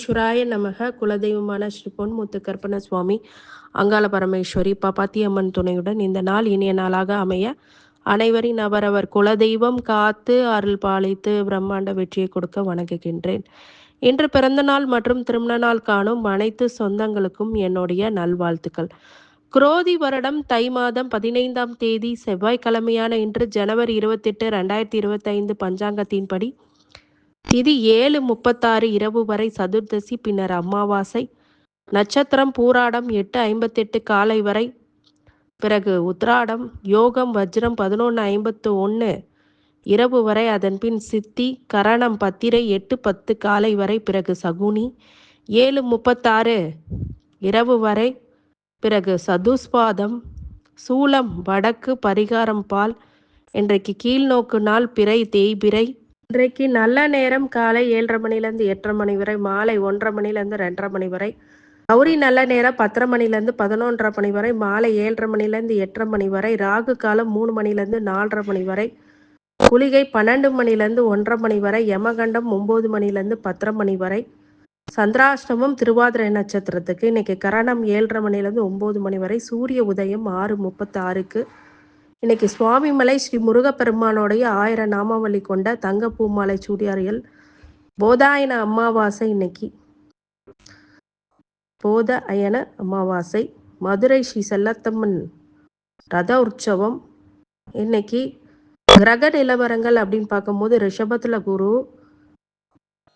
விக்னேஸ்வராய நமக குலதெய்வமான ஸ்ரீ பொன்முத்து கற்பன சுவாமி அங்காள பரமேஸ்வரி பப்பாத்தி அம்மன் துணையுடன் இந்த நாள் இனிய நாளாக அமைய அனைவரின் அவரவர் குலதெய்வம் காத்து அருள் பாலித்து பிரம்மாண்ட வெற்றியை கொடுக்க வணங்குகின்றேன். இன்று பிறந்த நாள் மற்றும் திருமண நாள் காணும் அனைத்து சொந்தங்களுக்கும் என்னுடைய நல்வாழ்த்துக்கள். குரோதி வருடம் தை மாதம் பதினைந்தாம் தேதி செவ்வாய்க்கிழமையான இன்று ஜனவரி இருபத்தெட்டு ரெண்டாயிரத்தி இருபத்தைந்து பஞ்சாங்கத்தின்படி திதி ஏழு முப்பத்தாறு இரவு வரை சதுர்தசி பின்னர் அமாவாசை. நட்சத்திரம் பூராடம் எட்டு ஐம்பத்தெட்டு காலை வரை. பிறகு உத்ராடம் யோகம் வஜ்ரம் பதினொன்று ஐம்பத்து ஒன்று இரவு வரை அதன்பின் சித்தி கரணம் பத்திரை எட்டு பத்து காலை வரை. பிறகு சகுனி ஏழு முப்பத்தாறு இரவு வரை. பிறகு சதுஸ்பாதம் சூலம் வடக்கு பரிகாரம் பால். இன்றைக்கு கீழ்நோக்கு நாள் பிறை தேய்பிறை. இன்றைக்கு நல்ல நேரம் காலை ஏழரை மணிலேருந்து எட்டரை மணி வரை மாலை ஒன்றரை மணிலேருந்து ரெண்டரை மணி வரை கௌரி நல்ல நேரம் பத்தரை மணிலேருந்து பதினொன்றரை மணி வரை மாலை ஏழரை மணிலேருந்து எட்டரை மணி வரை ராகு காலம் மூணு மணிலேருந்து நாலரை மணி வரை குளிகை பன்னெண்டு மணிலேருந்து ஒன்றரை மணி வரை யமகண்டம் ஒம்பது மணிலேருந்து பத்தரை மணி வரை சந்திராஷ்டமம் திருவாதிரை நட்சத்திரத்துக்கு இன்னைக்கு கரணம் ஏழரை மணிலேருந்து ஒம்பது மணி வரை சூரிய உதயம் ஆறு முப்பத்தாறுக்கு இன்னைக்கு சுவாமிமலை ஸ்ரீ முருகப்பெருமானோடைய ஆயிரம் நாமாவளி கொண்ட தங்க பூமாலை சூடியாரியல் போதாயன அமாவாசை இன்னைக்கு. போத அயன அமாவாசை மதுரை ஸ்ரீ செல்லத்தம்மன் ரத உற்சவம். இன்னைக்கு கிரக நிலவரங்கள் அப்படின்னு பார்க்கும்போது ரிஷபத்துல குரு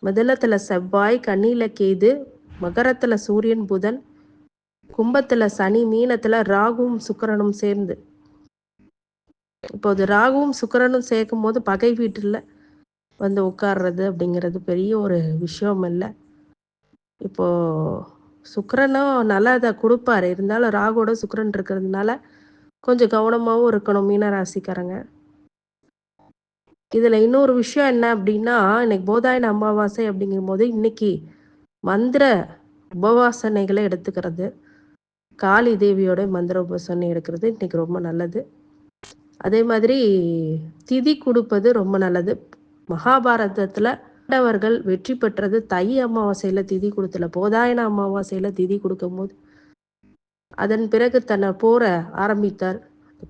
மிதனத்துல செவ்வாய் கண்ணில கேது மகரத்துல சூரியன் புதன் கும்பத்துல சனி மீனத்துல ராகுவும் சுக்கிரனும் சேர்ந்து இப்போது ராகுவும் சுக்கரனும் சேர்க்கும் போது பகை வீட்டில் வந்து உட்கார்றது அப்படிங்கிறது பெரிய ஒரு விஷயம் இல்லை. இப்போ சுக்கரனும் நல்லா அதை கொடுப்பாரு. இருந்தாலும் ராகுவோட சுக்கரன் இருக்கிறதுனால கொஞ்சம் கவனமாகவும் இருக்கணும் மீனராசிக்காரங்க. இதில் இன்னொரு விஷயம் என்ன அப்படின்னா இன்னைக்கு போதாயன அமாவாசை அப்படிங்கும் போது இன்னைக்கு மந்திர உபவாசனைகளை எடுத்துக்கிறது. காளி தேவியோட மந்திர உபவாசனை எடுக்கிறது இன்னைக்கு ரொம்ப நல்லது. அதே மாதிரி திதி கொடுப்பது ரொம்ப நல்லது. மகாபாரதத்தில் பாண்டவர்கள் வெற்றி பெற்றது தை அமாவாசையில் திதி கொடுத்தல போதாயன அமாவாசையில் திதி கொடுக்கும்போது. அதன் பிறகு தன்னை போரை ஆரம்பித்தார்.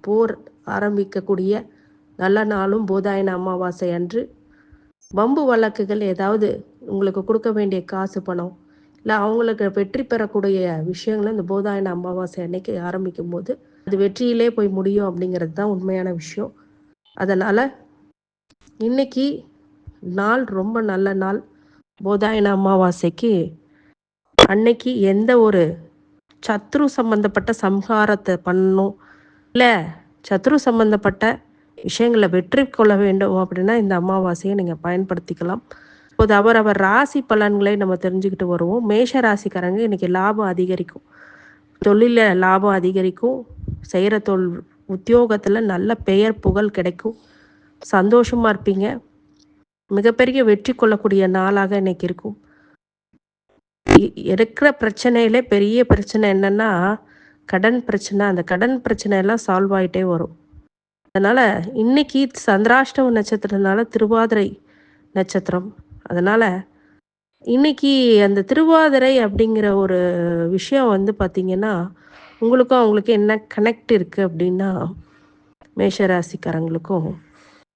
போர் ஆரம்பிக்கக்கூடிய நல்ல நாளும் போதாயன அமாவாசை அன்று. வம்பு வழக்குகள் ஏதாவது உங்களுக்கு கொடுக்க வேண்டிய காசு பணம் இல்லை அவங்களுக்கு வெற்றி பெறக்கூடிய விஷயங்களை இந்த போதாயன அமாவாசை அன்னைக்கு ஆரம்பிக்கும் போது அது வெற்றியிலே போய் முடியும் அப்படிங்கிறது தான் உண்மையான விஷயம். அதனால் இன்னைக்கு நாள் ரொம்ப நல்ல நாள். போதாயன அமாவாசைக்கு அன்னைக்கு எந்த ஒரு சத்ரு சம்பந்தப்பட்ட சம்ஹாரத்தை பண்ணணும் இல்லை சத்ரு சம்பந்தப்பட்ட விஷயங்களை வெற்றி கொள்ள வேண்டும் அப்படின்னா இந்த அமாவாசையை நீங்கள் பயன்படுத்திக்கலாம். இப்போது அவரவர் ராசி பலன்களை நம்ம தெரிஞ்சுக்கிட்டு வருவோம். மேஷ ராசிக்காரங்க இன்னைக்கு லாபம் அதிகரிக்கும். தொழிலில் லாபம் அதிகரிக்கும். செய்கிற தொல் உத்தியோகத்தில் நல்ல பெயர் புகழ் கிடைக்கும். சந்தோஷமாக இருப்பீங்க. மிகப்பெரிய வெற்றி கொள்ளக்கூடிய நாளாக இன்னைக்கு இருக்கும். இருக்கிற பிரச்சனையில பெரிய பிரச்சனை என்னன்னா கடன் பிரச்சனை. அந்த கடன் பிரச்சனை எல்லாம் சால்வ் ஆகிட்டே வரும். அதனால இன்னைக்கு சந்திராஷ்டம நட்சத்திரத்தினால திருவாதிரை நட்சத்திரம். அதனால இன்னைக்கு அந்த திருவாதிரை அப்படிங்கிற ஒரு விஷயம் வந்து பார்த்தீங்கன்னா உங்களுக்கும் அவங்களுக்கும் என்ன கனெக்ட் இருக்கு அப்படின்னா மேஷராசிக்காரங்களுக்கும்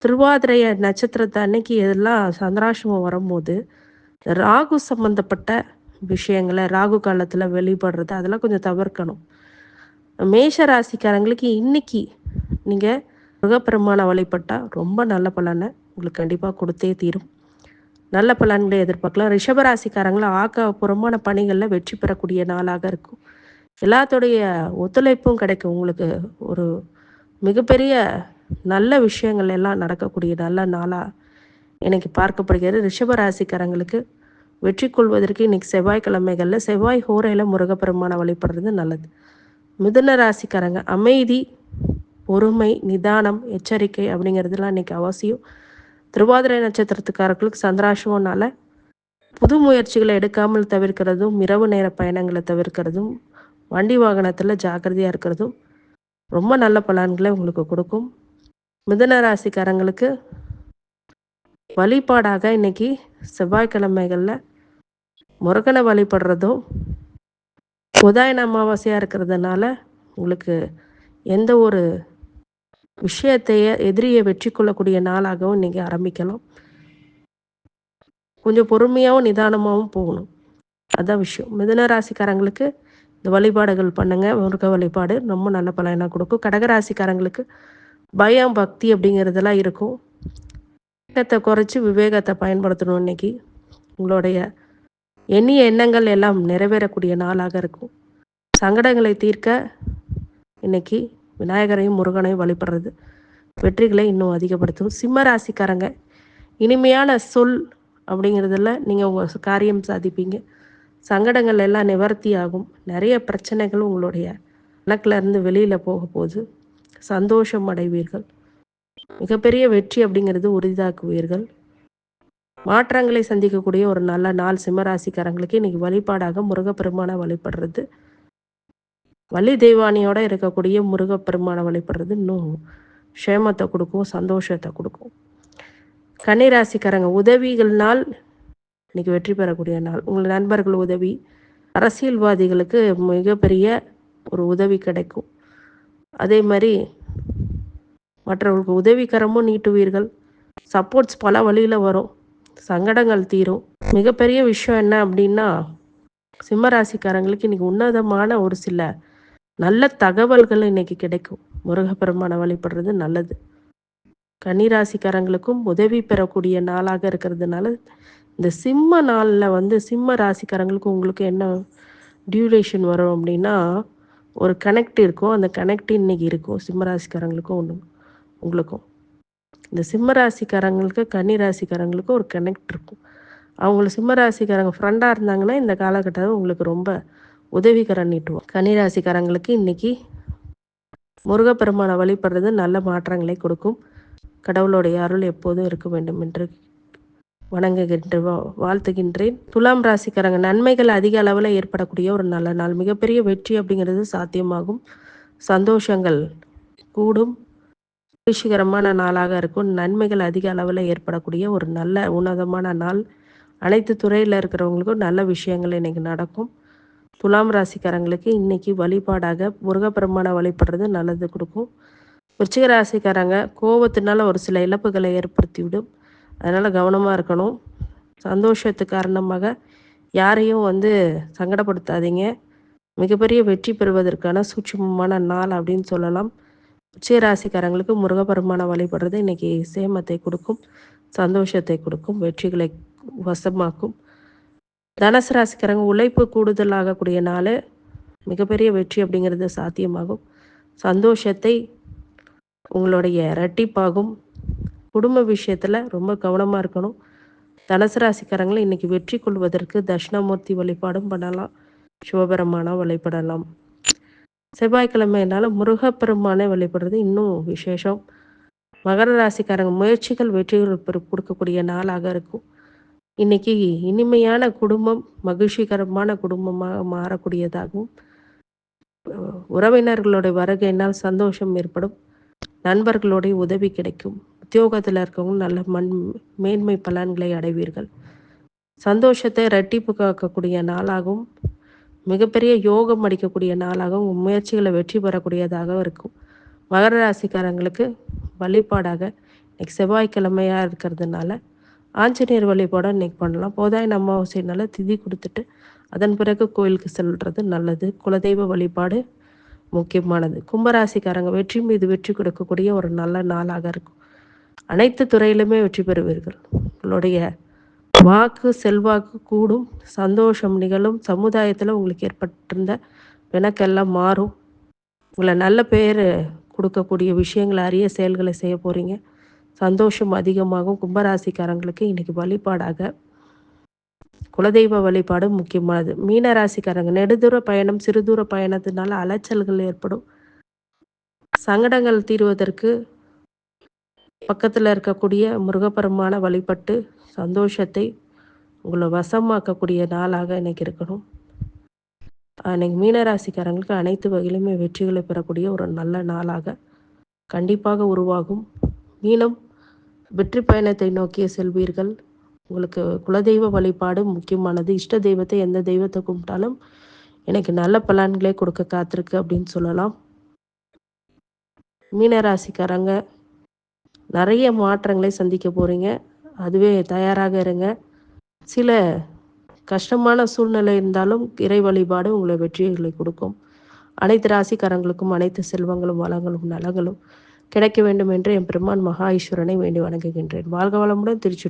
திருவாதிரை நட்சத்திரத்தை அன்னைக்கு எல்லாம் சந்திராசிரமம் வரும்போது ராகு சம்பந்தப்பட்ட விஷயங்களை ராகு காலத்தில் வெளிப்படுறது அதெல்லாம் கொஞ்சம் தவிர்க்கணும். மேஷ ராசிக்காரங்களுக்கு இன்னைக்கு நீங்கள் முருகப்பெருமானை வழிபட்டால் ரொம்ப நல்ல பலனை உங்களுக்கு கண்டிப்பாக கொடுத்தே தீரும். நல்ல பலன்களை எதிர்பார்க்கலாம். ரிஷபராசிக்காரங்களும் ஆக்கப்பூர்வமான பணிகளில் வெற்றி பெறக்கூடிய நாளாக இருக்கும். எல்லாத்துடைய ஒத்துழைப்பும் கிடைக்கும். உங்களுக்கு ஒரு மிகப்பெரிய நல்ல விஷயங்கள் எல்லாம் நடக்கக்கூடிய நல்ல நாளாக இன்னைக்கு பார்க்கப்படுகிறது. ரிஷபராசிக்காரங்களுக்கு வெற்றி கொள்வதற்கு இன்னைக்கு செவ்வாய்க்கிழமைகளில் செவ்வாய் ஹோரையில் முருகப்பெருமானை வழிபடுறது நல்லது. மிதுன ராசிக்காரங்க அமைதி பொறுமை நிதானம் எச்சரிக்கை அப்படிங்கிறதுலாம் இன்னைக்கு அவசியம். திருவாதிரை நட்சத்திரத்துக்காரர்களுக்கு சந்திராசிரமனால புது முயற்சிகளை எடுக்காமல் தவிர்க்கிறதும் இரவு நேர பயணங்களை தவிர்க்கிறதும் வண்டி வாகனத்தில் ஜாக்கிரதையாக இருக்கிறதும் ரொம்ப நல்ல பலன்களை உங்களுக்கு கொடுக்கும். மிதுன ராசிக்காரங்களுக்கு வழிபாடாக இன்னைக்கு செவ்வாய்க்கிழமைகளில் முருகனை வழிபடுறதும் உதாயன அமாவாசையாக இருக்கிறதுனால உங்களுக்கு எந்த ஒரு விஷயத்தையே எதிரியை வெற்றி கொள்ளக்கூடிய நாளாகவும் நீங்கள் ஆரம்பிக்கலாம். கொஞ்சம் பொறுமையாகவும் நிதானமாகவும் போகணும். அதான் விஷயம். மிதன ராசிக்காரங்களுக்கு இந்த வழிபாடுகள் பண்ணுங்கள் முருக வழிபாடு ரொம்ப நல்ல பலனாக கொடுக்கும். கடகராசிக்காரங்களுக்கு பயம் பக்தி அப்படிங்கிறதெல்லாம் இருக்கும். வேகத்தை குறைச்சி விவேகத்தை பயன்படுத்தணும் இன்னைக்கு. உங்களுடைய எண்ணிய எண்ணங்கள் எல்லாம் நிறைவேறக்கூடிய நாளாக இருக்கும். சங்கடங்களை தீர்க்க இன்னைக்கு விநாயகரையும் முருகனையும் வழிபடுறது வெற்றிகளை இன்னும் அதிகப்படுத்தும். சிம்ம ராசிக்காரங்க இனிமையான சொல் அப்படிங்கிறதுல நீங்கள் உங்கள் காரியம் சாதிப்பீங்க. சங்கடங்கள் எல்லாம் நிவர்த்தி ஆகும். நிறைய பிரச்சனைகள் உங்களுடைய கணக்கில் இருந்து வெளியில் போக போது சந்தோஷம் அடைவீர்கள். மிகப்பெரிய வெற்றி அப்படிங்கிறது உறுதிதாக்குவீர்கள். மாற்றங்களை சந்திக்கக்கூடிய ஒரு நல்ல நாள் சிம்மராசிக்காரங்களுக்கு இன்னைக்கு வழிபாடாக முருகப்பெருமானை வழிபடுறது. வள்ளி தெய்வானியோட இருக்கக்கூடிய முருகப்பெருமானை வழிபடுறது இன்னும் க்ஷேமத்தை கொடுக்கும் சந்தோஷத்தை கொடுக்கும். கன்னிராசிக்காரங்க உதவிகள்னால் இன்னைக்கு வெற்றி பெறக்கூடிய நாள். உங்கள் நண்பர்கள் உதவி. அரசியல்வாதிகளுக்கு மிகப்பெரிய ஒரு உதவி கிடைக்கும். அதே மாதிரி மற்றவர்களுக்கு உதவிகரமும் நீட்டுவீர்கள். சப்போர்ட்ஸ் பல வழியில் வரும். சங்கடங்கள் தீரும். மிகப்பெரிய விஷயம் என்ன அப்படின்னா சிம்மராசிக்காரங்களுக்கு இன்னைக்கு உன்னதமான ஒரு சில நல்ல தகவல்கள் இன்னைக்கு கிடைக்கும். முருகப்பெருமானை வழிபடுறது நல்லது. கன்னிராசிக்காரங்களுக்கும் உதவி பெறக்கூடிய நாளாக இருக்கிறதுனால இந்த சிம்ம நாளில் வந்து சிம்ம ராசிக்காரங்களுக்கு உங்களுக்கு என்ன டியூரேஷன் வரும் அப்படின்னா ஒரு கனெக்ட் இருக்கும். அந்த கனெக்ட் இன்னைக்கு இருக்கும். சிம்ம ராசிக்காரங்களுக்கும் ஒன்று உங்களுக்கும். இந்த சிம்ம ராசிக்காரங்களுக்கு கன்னி ராசிக்காரங்களுக்கும் ஒரு கனெக்ட் இருக்கும். அவங்கள சிம்ம ராசிக்காரங்க ஃப்ரெண்டாக இருந்தாங்கன்னா இந்த காலகட்டத்தில் உங்களுக்கு ரொம்ப உதவிகரம் நீட்டுவோம். கன்னி ராசிக்காரங்களுக்கு இன்னைக்கு முருகப்பெருமானை வழிபடுறது நல்ல மாற்றங்களை கொடுக்கும். கடவுளுடைய அருள் எப்போதும் இருக்க வேண்டும் என்று வணங்குகின்ற வா- வாழ்த்துகின்றேன். துலாம் ராசிக்காரங்க நன்மைகள் அதிக அளவில் ஏற்படக்கூடிய ஒரு நல்ல நாள். மிகப்பெரிய வெற்றி அப்படிங்கிறது சாத்தியமாகும். சந்தோஷங்கள் கூடும். மகிழ்ச்சிகரமான நாளாக இருக்கும். நன்மைகள் அதிக அளவில் ஏற்படக்கூடிய ஒரு நல்ல உன்னதமான நாள். அனைத்து துறையில் இருக்கிறவங்களுக்கும் நல்ல விஷயங்கள் இன்னைக்கு நடக்கும். துலாம் ராசிக்காரங்களுக்கு இன்னைக்கு வழிபாடாக முருகப்பெருமானை வழிபடுறது நல்லது கொடுக்கும். விருச்சிக ராசிக்காரங்க கோபத்தினால ஒரு சில இழப்புகளை ஏற்படுத்திவிடும். அதனால் கவனமாக இருக்கணும். சந்தோஷத்து காரணமாக யாரையும் வந்து சங்கடப்படுத்தாதீங்க. மிகப்பெரிய வெற்றி பெறுவதற்கான சூட்சமமான நாள் அப்படின்னு சொல்லலாம். உச்சராசிக்காரங்களுக்கு ராசிக்காரங்களுக்கு முருகப்பெருமானை வழிபடுறது இன்னைக்கு சேமத்தை கொடுக்கும் சந்தோஷத்தை கொடுக்கும் வெற்றிகளை வசமாக்கும். தனுசு ராசிக்காரங்க உழைப்பு கூடுதலாகக்கூடிய நாள் மிகப்பெரிய வெற்றி அப்படிங்கிறது சாத்தியமாகும். சந்தோஷத்தை உங்களுடைய இரட்டிப்பாகும். குடும்ப விஷயத்தில் ரொம்ப கவனமாக இருக்கணும். தனுசு ராசிக்காரங்களை இன்னைக்கு வெற்றி கொள்வதற்கு தட்சிணாமூர்த்தி வழிபாடும் பண்ணலாம். சிவபெருமானா வழிபடலாம். செவ்வாய்க்கிழமைனால முருகப்பெருமானை வழிபடுறது இன்னும் விசேஷம். மகர ராசிக்காரங்க முயற்சிகள் வெற்றிகள் கொடுக்கக்கூடிய நாளாக இருக்கும். இன்னைக்கு இனிமையான குடும்பம் மகிழ்ச்சிகரமான குடும்பமாக மாறக்கூடியதாகவும் உறவினர்களுடைய வருகையினால் சந்தோஷம் ஏற்படும். நண்பர்களுடைய உதவி கிடைக்கும். உத்தியோகத்தில் இருக்கவங்க நல்ல மண் மேன்மை பலன்களை அடைவீர்கள். சந்தோஷத்தை ரெட்டிப்பு காக்கக்கூடிய நாளாகவும் மிகப்பெரிய யோகம் அடிக்கக்கூடிய நாளாகவும் முயற்சிகளை வெற்றி பெறக்கூடியதாக இருக்கும். மகர ராசிக்காரங்களுக்கு வழிபாடாக இன்னைக்கு செவ்வாய்க்கிழமையாக இருக்கிறதுனால ஆஞ்சநேயர் வழிபாடம் இன்னைக்கு பண்ணலாம். போதாய் அமாவாசைனால திதி கொடுத்துட்டு அதன் பிறகு கோயிலுக்கு செல்வது நல்லது. குலதெய்வ வழிபாடு முக்கியமானது. கும்பராசிக்காரங்க வெற்றி மீது வெற்றி கொடுக்கக்கூடிய ஒரு நல்ல நாளாக இருக்கும். அனைத்து துறையிலுமே வெற்றி பெறுவீர்கள். உங்களுடைய வாக்கு செல்வாக்கு கூடும். சந்தோஷம் நிகழும். சமுதாயத்தில் உங்களுக்கு ஏற்பட்டிருந்த வினக்கெல்லாம் மாறும். உங்களை நல்ல பேர் கொடுக்கக்கூடிய விஷயங்களை அரிய செயல்களை செய்ய போகிறீங்க சந்தோஷம் அதிகமாகும். கும்பராசிக்காரங்களுக்கு இன்றைக்கி வழிபாடாக குலதெய்வ வழிபாடு முக்கியமானது. மீன ராசிக்காரங்க நெடுதூர பயணம் சிறுதூர பயணத்தினால அலைச்சல்கள் ஏற்படும். சங்கடங்கள் தீர்வதற்கு பக்கத்தில் இருக்கக்கூடிய முருகப்பெருமான வழிபட்டு சந்தோஷத்தை உங்களை வசமாக்கக்கூடிய நாளாக இன்னைக்கு இருக்கணும். இன்னைக்கு மீனராசிக்காரங்களுக்கு அனைத்து வகையிலுமே வெற்றிகளை பெறக்கூடிய ஒரு நல்ல நாளாக கண்டிப்பாக உருவாகும். மீனம் வெற்றி பயணத்தை நோக்கிய செல்வீர்கள். உங்களுக்கு குலதெய்வ வழிபாடு முக்கியமானது. இஷ்ட தெய்வத்தை எந்த தெய்வத்தை கும்பிட்டாலும் எனக்கு நல்ல பலன்களே கொடுக்க காத்திருக்கு அப்படின்னு சொல்லலாம். மீனராசிக்காரங்க நிறைய மாற்றங்களை சந்திக்க போகிறீங்க அதுவே தயாராக இருங்க. சில கஷ்டமான சூழ்நிலை இருந்தாலும் இறை வழிபாடு உங்களை வெற்றிகளை கொடுக்கும். அனைத்து ராசிக்காரங்களுக்கும் அனைத்து செல்வங்களும் வளங்களும் நலங்களும் கிடைக்க வேண்டும் என்று என் பெருமான் மகா ஈஸ்வரனை வேண்டி வணங்குகின்றேன். வாழ்க வளமுடன் திருச்சி